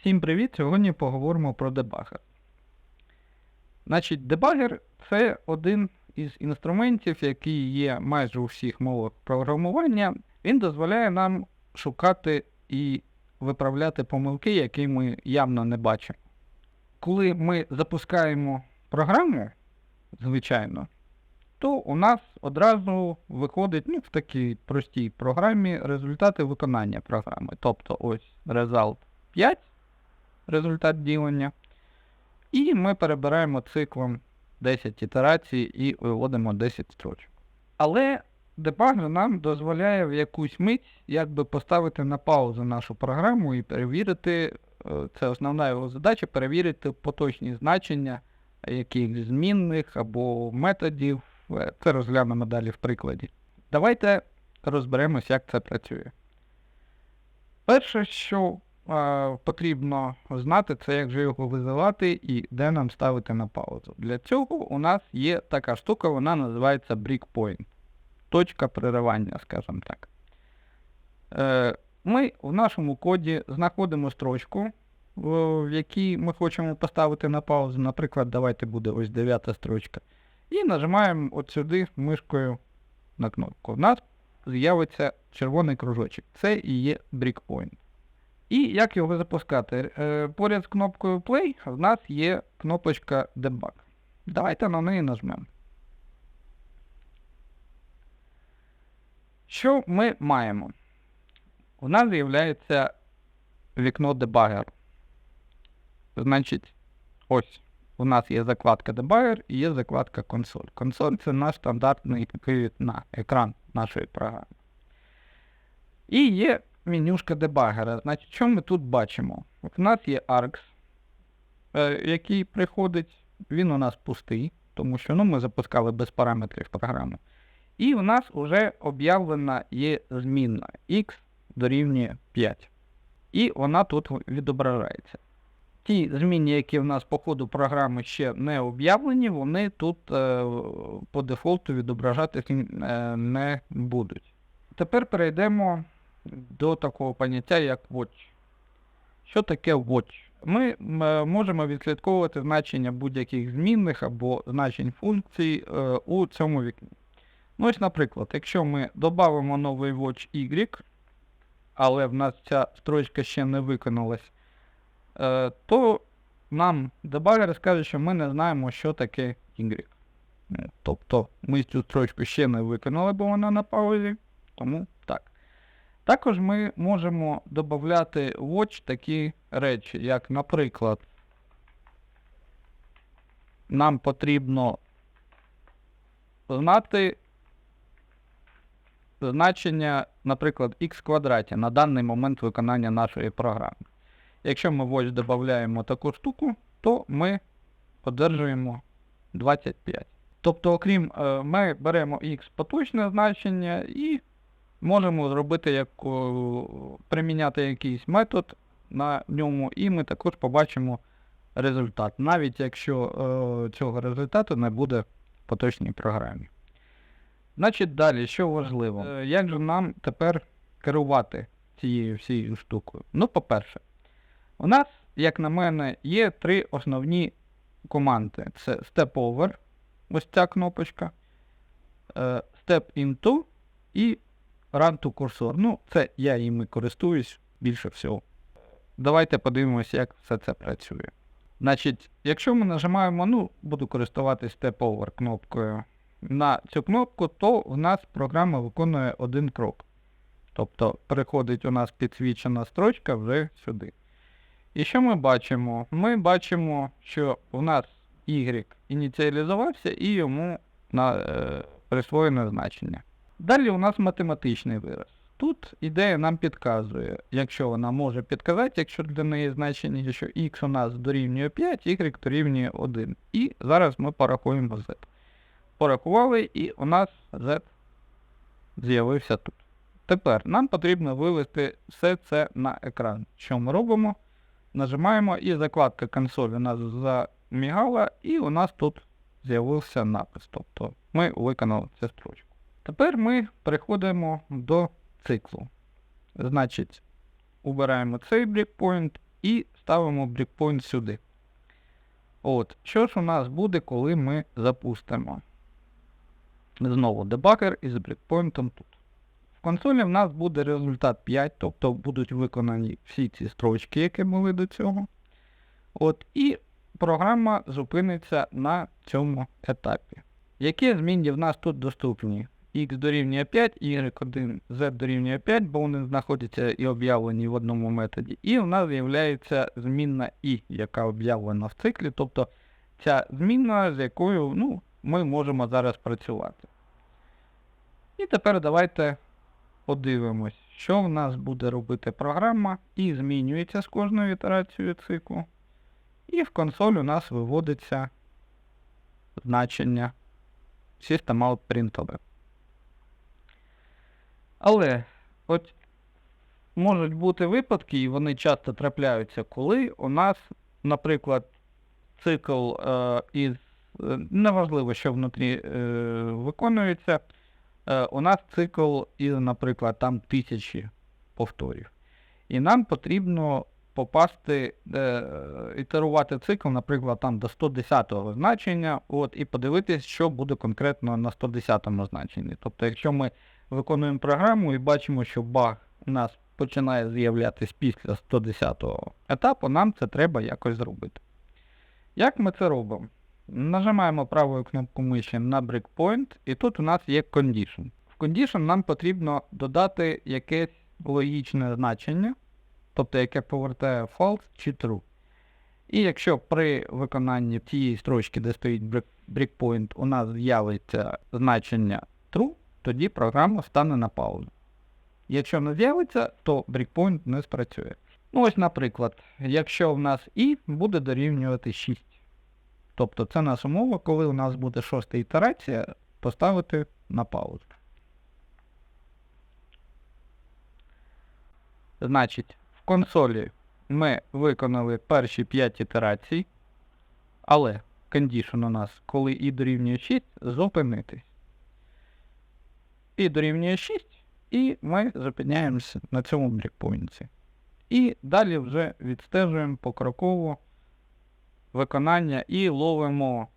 Всім привіт! Сьогодні поговоримо про дебагер. Значить, дебагер це один із інструментів, який є майже у всіх мовах програмування. Він дозволяє нам шукати і виправляти помилки, які ми явно не бачимо. Коли ми запускаємо програму, звичайно, то у нас одразу виходить ну, в такій простій програмі результати виконання програми. Тобто ось result 5, результат ділення. І ми перебираємо циклом 10 ітерацій і виводимо 10 строчок. Але дебагер нам дозволяє в якусь мить якби поставити на паузу нашу програму і перевірити, е, це основна його задача, перевірити поточні значення якихось змінних або методів. Е, Це розглянемо далі в прикладі. Давайте розберемось, як це працює. Перше, що потрібно знати, це як же його визивати і де нам ставити на паузу. Для цього у нас є така штука, вона називається breakpoint. Точка переривання, скажімо так. Е, ми в нашому коді знаходимо строчку, в якій ми хочемо поставити на паузу. Наприклад, давайте буде ось дев'ята строчка. І нажимаємо от сюди мишкою на кнопку. У нас з'явиться червоний кружочок. Це і є breakpoint. І як його запускати? Е, Поряд з кнопкою Play в нас є кнопочка Debug. Давайте на неї нажмемо. Що ми маємо? У нас з'являється вікно Debugger. Значить, ось у нас є закладка Debugger і є закладка консоль. Консоль це наш стандартний на екран нашої програми. І є менюшка дебагера. Значить, що ми тут бачимо? У нас є args, е, який приходить, він у нас пустий, тому що ну, ми запускали без параметрів програму. І у нас вже об'явлена є змінна x дорівнює 5. І вона тут відображається. Ті змінні, які в нас по ходу програми ще не об'явлені, вони тут е, по дефолту відображатися е, не будуть. Тепер перейдемо до такого поняття, як watch. Що таке watch? Ми е, можемо відслідковувати значення будь-яких змінних або значень функцій е, у цьому вікні. Ну, ось, наприклад, якщо ми додамо новий watch Y, але в нас ця строчка ще не виконалась, е, то нам дебагер скаже, що ми не знаємо, що таке Y. Тобто ми цю строчку ще не виконали, бо вона на паузі, тому так. Також ми можемо додати watch такі речі, як, наприклад, нам потрібно знати значення, наприклад, x квадраті на даний момент виконання нашої програми. Якщо ми watch додаємо таку штуку, то ми одержуємо 25. Тобто, окрім, е, ми беремо x поточне значення і можемо зробити як приміняти якийсь метод на ньому, і ми також побачимо результат, навіть якщо цього результату не буде в поточній програмі. Значить, далі, що важливо, Е, як же нам тепер керувати цією всією штукою? Ну, по-перше, у нас, як на мене, є три основні команди: це Step Over, ось ця кнопочка, е, Step Into і Run to Cursor. Ну, це я їми користуюсь більше всього. Давайте подивимося, як все це працює. Значить, якщо ми нажимаємо, ну, буду користуватись Step Over кнопкою на цю кнопку, то у нас програма виконує один крок. Тобто приходить у нас підсвічена строчка вже сюди. І що ми бачимо? Ми бачимо, що у нас Y ініціалізувався і йому на, е, присвоєне значення. Далі у нас математичний вираз. Тут ідея нам підказує, якщо вона може підказати, якщо для неї значення, що x у нас дорівнює 5, y дорівнює 1. І зараз ми порахуємо z. Порахували, і у нас z з'явився тут. Тепер нам потрібно вивести все це на екран. Що ми робимо? Нажимаємо і закладка консолі у нас замігала, і у нас тут з'явився напис. Тобто ми виконали цю строчку. Тепер ми переходимо до циклу. Значить, убираємо цей брейкпоінт і ставимо брікпойнт сюди. От, що ж у нас буде, коли ми запустимо? Знову дебагер із брікпойнтом тут. В консолі в нас буде результат 5, тобто будуть виконані всі ці строчки, які були до цього. От, і програма зупиниться на цьому етапі. Які змінні в нас тут доступні? X дорівнює 5, y1, z дорівнює 5, бо вони знаходяться і об'явлені в одному методі. І у нас з'являється змінна i, яка об'явлена в циклі, тобто ця змінна, з якою ну, ми можемо зараз працювати. І тепер давайте подивимось, що в нас буде робити програма, і змінюється з кожною ітерацією циклу. І в консоль у нас виводиться значення System.out.println. Але от можуть бути випадки, і вони часто трапляються, коли у нас, наприклад, цикл е, із е, неважливо, що внутрі е, виконується, е, у нас цикл із, наприклад, там тисячі повторів. І нам потрібно попасти, е, ітерувати цикл, наприклад, там до 110-го значення, от, і подивитись, що буде конкретно на 110-му значенні. Тобто, якщо ми виконуємо програму і бачимо, що баг у нас починає з'являтися після 110-го етапу, нам це треба якось зробити. Як ми це робимо? Нажимаємо правою кнопку миші на breakpoint, і тут у нас є condition. В condition нам потрібно додати якесь логічне значення, тобто яке повертає false чи true. І якщо при виконанні тієї строчки, де стоїть breakpoint, у нас з'явиться значення true, тоді програма стане на паузу. Якщо не з'явиться, то breakpoint не спрацює. Ну ось, наприклад, якщо в нас і буде дорівнювати 6. Тобто це наша умова, коли у нас буде шоста ітерація, поставити на паузу. Значить, в консолі ми виконали перші 5 ітерацій, але кондішн у нас, коли і дорівнює 6, зупинитись. І дорівнює 6, і ми зупиняємося на цьому брікпойнті. І далі вже відстежуємо покроково виконання і ловимо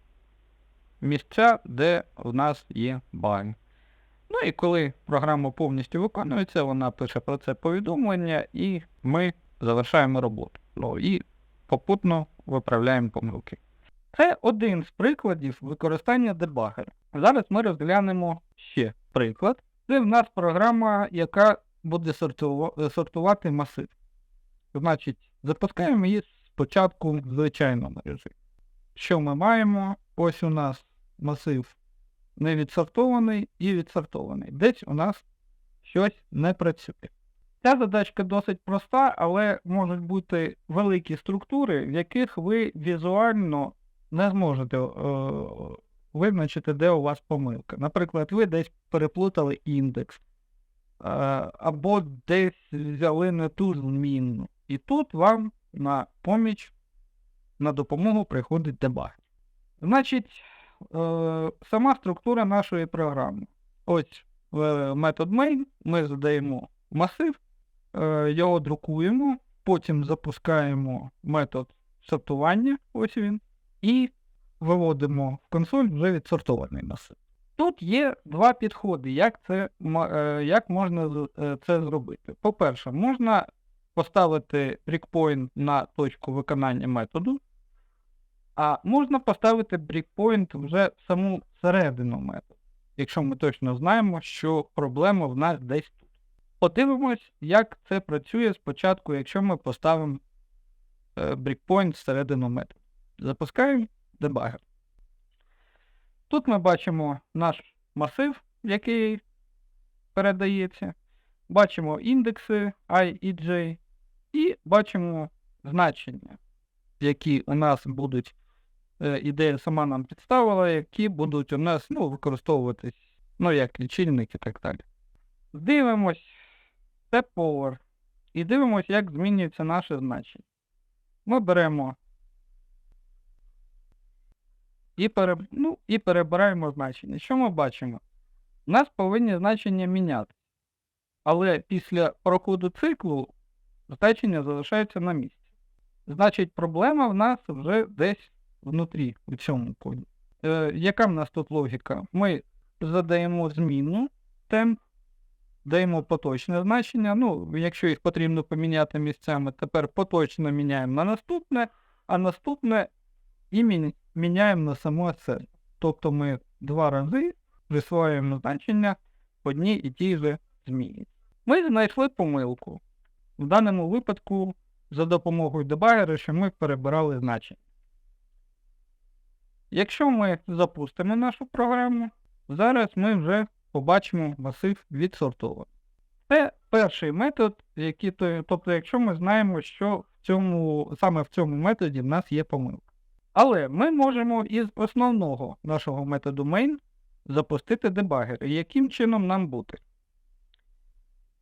місця, де в нас є баги. Ну і коли програма повністю виконується, вона пише про це повідомлення, і ми завершаємо роботу. Ну і попутно виправляємо помилки. Це один з прикладів використання дебагера. Зараз ми розглянемо ще приклад. Це в нас програма, яка буде сортувати масив. Значить, запускаємо її спочатку в звичайному режимі. Що ми маємо? Ось у нас масив не відсортований і відсортований. Десь у нас щось не працює. Ця задачка досить проста, але можуть бути великі структури, в яких ви візуально не зможете е, визначити, де у вас помилка. Наприклад, ви десь переплутали індекс, е, або десь взяли не ту змінну. І тут вам на поміч, на допомогу приходить дебаг. Значить, е, сама структура нашої програми. Ось е, метод main, ми задаємо масив, його друкуємо, потім запускаємо метод сортування, ось він, і виводимо в консоль вже відсортований масив. Тут є два підходи, як, це, е, як можна е, це зробити. По-перше, можна поставити брікпойнт на точку виконання методу, а можна поставити брікпойнт вже в саму середину методу, якщо ми точно знаємо, що проблема в нас десь тут. Подивимось, як це працює спочатку, якщо ми поставимо е, брікпойнт всередину методу. Запускаємо дебагер. Тут ми бачимо наш масив, який передається. Бачимо індекси і і j, і бачимо значення, які у нас будуть, е, ідея сама нам представила, які будуть у нас ну, використовуватись, ну, як лічильник і так далі. Дивимось step over і дивимось, як змінюється наше значення. Ми беремо і, пере... ну, і перебираємо значення. Що ми бачимо? У нас повинні значення міняти. Але після проходу циклу значення залишаються на місці. Значить, проблема в нас вже десь внутрі у цьому коді. Е, яка в нас тут логіка? Ми задаємо зміну темп, даємо поточне значення. Ну, якщо їх потрібно поміняти місцями, тепер поточне міняємо на наступне, а наступне і мі- міняємо на само це. Тобто ми два рази присвоюємо значення одній і тій же зміні. Ми знайшли помилку. В даному випадку за допомогою дебагера, що ми перебирали значення. Якщо ми запустимо нашу програму, зараз ми вже побачимо масив відсортований. Це перший метод, який, то- тобто, якщо ми знаємо, що в цьому, саме в цьому методі в нас є помилка. Але ми можемо із основного нашого методу main запустити дебагер. Яким чином нам бути?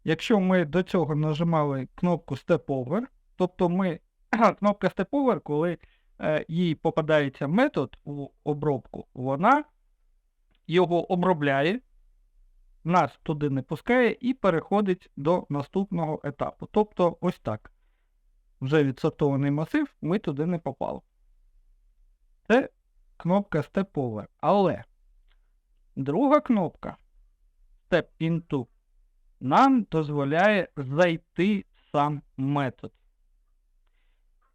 Якщо ми до цього нажимали кнопку Step Over, тобто ми кнопка Step Over, коли е, їй попадається метод у обробку, вона його обробляє, нас туди не пускає і переходить до наступного етапу. Тобто ось так. Вже відсортований масив, ми туди не попали. Це кнопка Over. Але друга кнопка Step Into нам дозволяє зайти сам метод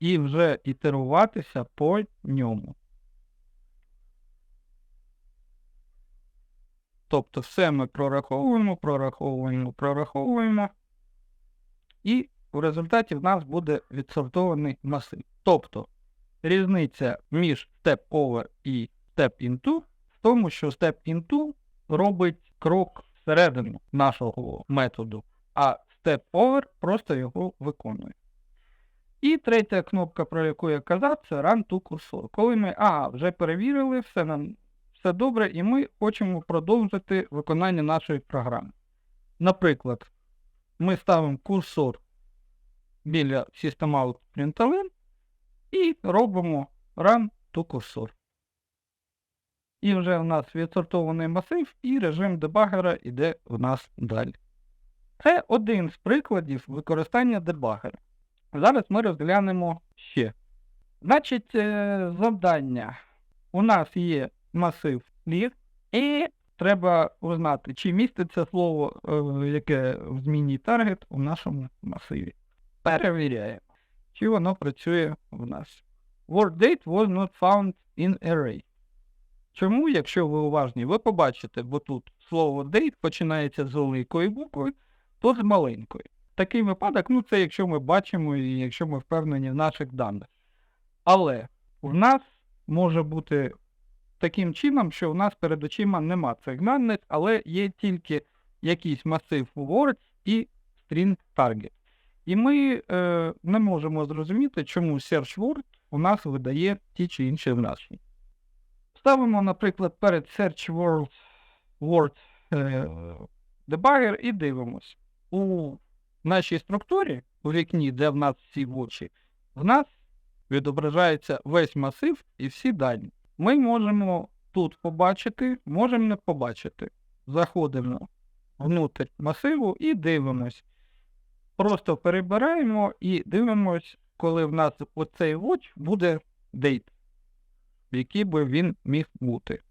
і вже ітеруватися по ньому. Тобто все ми прораховуємо, прораховуємо, прораховуємо, і в результаті в нас буде відсортований масив. Тобто різниця між Step Over і Step Into в тому, що Step Into робить крок всередину нашого методу, а Step Over просто його виконує. І третя кнопка, про яку я казав, це Run to Cursor. Коли ми ага, вже перевірили, все нам все добре, і ми хочемо продовжити виконання нашої програми. Наприклад, ми ставимо курсор біля System Println і робимо Run to Cursor. І вже в нас відсортований масив, і режим дебагера йде в нас далі. Це один з прикладів використання дебагера. Зараз ми розглянемо ще. Значить, е, завдання. У нас є масив ліг, і треба узнати, чи міститься слово, е, яке в зміні таргет у нашому масиві. Перевіряємо, чи воно працює в нас. Word date was not found in array. Чому, якщо ви уважні, ви побачите, бо тут слово date починається з великої букви, то з маленької. Такий випадок, ну це якщо ми бачимо і якщо ми впевнені в наших даних. Але в нас може бути таким чином, що в нас перед очима нема цих даних, але є тільки якийсь масив words і string target. І ми е, не можемо зрозуміти, чому search word у нас видає ті чи інші значення. Ставимо, наприклад, перед search word, word е, debugger і дивимось. У нашій структурі, у вікні, де в нас всі вочі, в нас відображається весь масив і всі дані. Ми можемо тут побачити, можемо не побачити. Заходимо внутрь масиву і дивимось. Просто перебираємо і дивимось, коли в нас оцей watch буде date, який би він міг бути.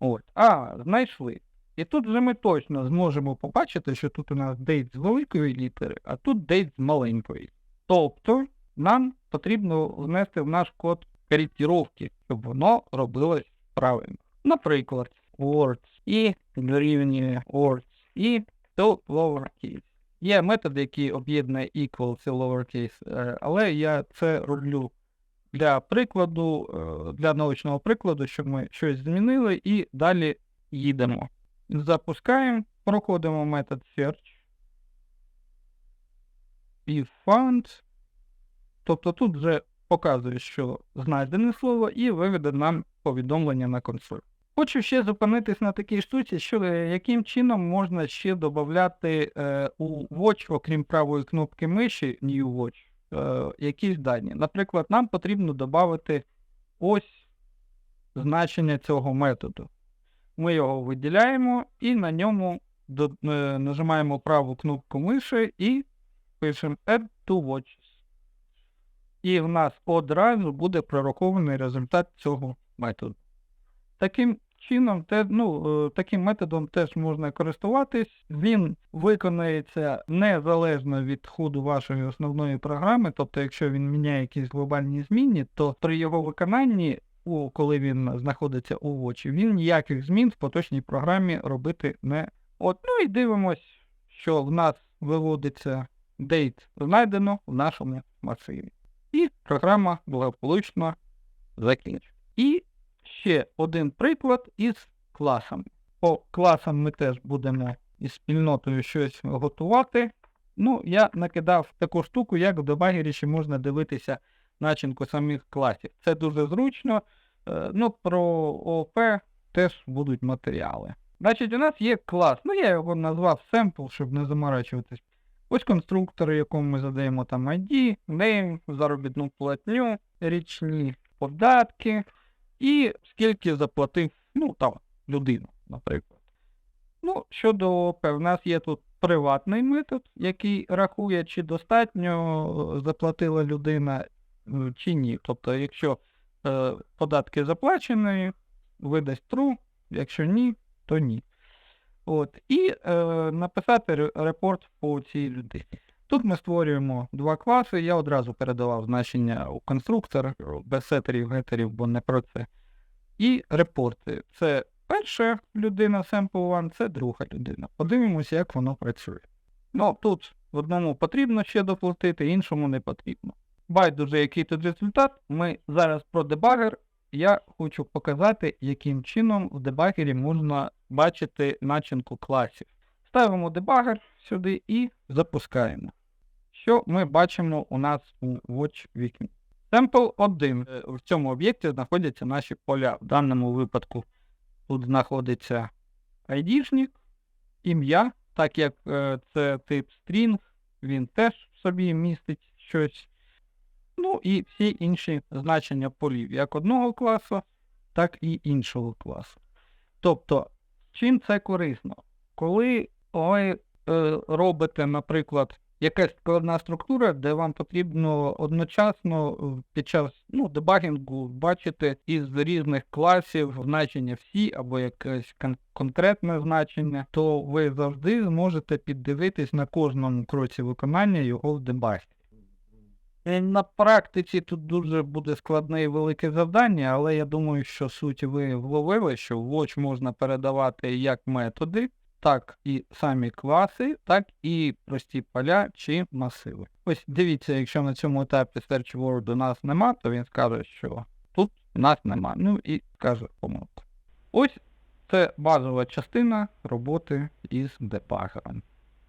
От. А, знайшли. І тут вже ми точно зможемо побачити, що тут у нас date з великої літери, а тут date з маленької. Тобто нам потрібно внести в наш код коректировки, щоб воно робилось правильно. Наприклад, words і дорівнює words і to lowercase. Є метод, який об'єднує equals і lowercase, е, але я це роблю для прикладу, е, для научного прикладу, щоб ми щось змінили і далі їдемо. Запускаємо, проходимо метод search. І found. Тобто тут вже показує, що знайдене слово, і виведе нам повідомлення на консоль. Хочу ще зупинитись на такій штуці, що е, яким чином можна ще додати е, у Watch, окрім правої кнопки миші New Watch, е, якісь дані. Наприклад, нам потрібно додати ось значення цього методу. Ми його виділяємо і на ньому до, е, нажимаємо праву кнопку миші і пишемо Add to Watches. і в нас одразу буде прорахований результат цього методу. Таким чином, те, ну, е, таким методом теж можна користуватись. Він виконається незалежно від ходу вашої основної програми. Тобто, якщо він міняє якісь глобальні зміни, то при його виконанні, у, коли він знаходиться у вочі, він ніяких змін в поточній програмі робити не От, ну і дивимось, що в нас виводиться date знайдено в нашому масиві. І програма благополучно закінчена. І ще один приклад із класами. По класам ми теж будемо із спільнотою щось готувати. Ну, я накидав таку штуку, як в дебагері можна дивитися начинку самих класів. Це дуже зручно. Е, Ну, про ООП теж будуть матеріали. Значить, у нас є клас. Ну, я його назвав sample, щоб не заморачуватись. Ось конструктор, якому ми задаємо там ID, name, заробітну платню, річні податки і скільки заплатив, ну там, людина, наприклад. Ну, щодо в нас є тут приватний метод, який рахує, чи достатньо е, заплатила людина, е, чи ні. Тобто, якщо е, податки заплачені, видасть true, якщо ні, то ні. От. І е, написати репорт по цій людині. Тут ми створюємо два класи. Я одразу передавав значення у конструктор без сетерів, гетерів, бо не про це. І репорти. Це перша людина sample one, це друга людина. Подивимося, як воно працює. Ну, тут одному потрібно ще доплатити, іншому не потрібно. Байдуже, який тут результат. Ми зараз про дебагер. Я хочу показати, яким чином в дебагері можна бачити начинку класів. Ставимо дебагер сюди і запускаємо. Що ми бачимо у нас у Watch вікні? Sample 1. Е, В цьому об'єкті знаходяться наші поля. В даному випадку тут знаходиться ID-шник, ім'я, так як е, це тип string, він теж в собі містить щось. Ну і всі інші значення полів, як одного класу, так і іншого класу. Тобто, чим це корисно? Коли ви е, робите, наприклад, якась складна структура, де вам потрібно одночасно під час ну, дебагінгу бачити із різних класів значення всі або якесь кон- конкретне значення, то ви завжди зможете піддивитись на кожному кроці виконання його в дебагі. Е, На практиці тут дуже буде складне і велике завдання, але я думаю, що суть ви вловили, що Watch можна передавати як методи, так і самі класи, так і прості поля чи масиви. Ось дивіться, якщо на цьому етапі Search Word у нас нема, то він скаже, що тут у нас нема. Ну і скаже помилку. Ось це базова частина роботи із дебагером.